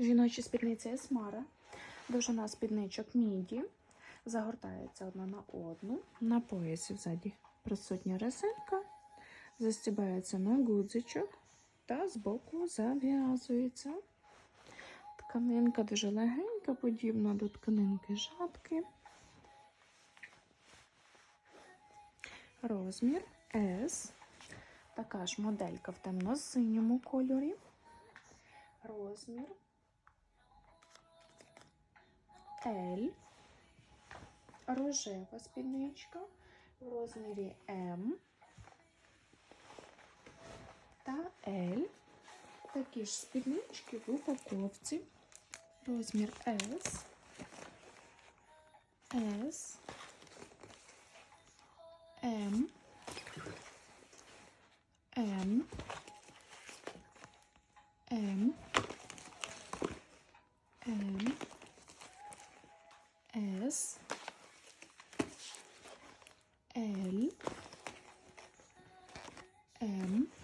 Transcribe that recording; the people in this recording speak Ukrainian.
Жіночі спідниці Есмара. Довжина спідничок міді. Загортається одна на одну. На поясі ззаді присутня резинка. Застібається на гудзичок та збоку зав'язується. Тканинка дуже легенька, подібна до тканинки жатки. Розмір S. Така ж моделька в темно-синьому кольорі. Розмір L. Рожева спідничка в розмірі М та L. Такі ж спіднички в упаковці. Розмір S. S. М. М. М. S L M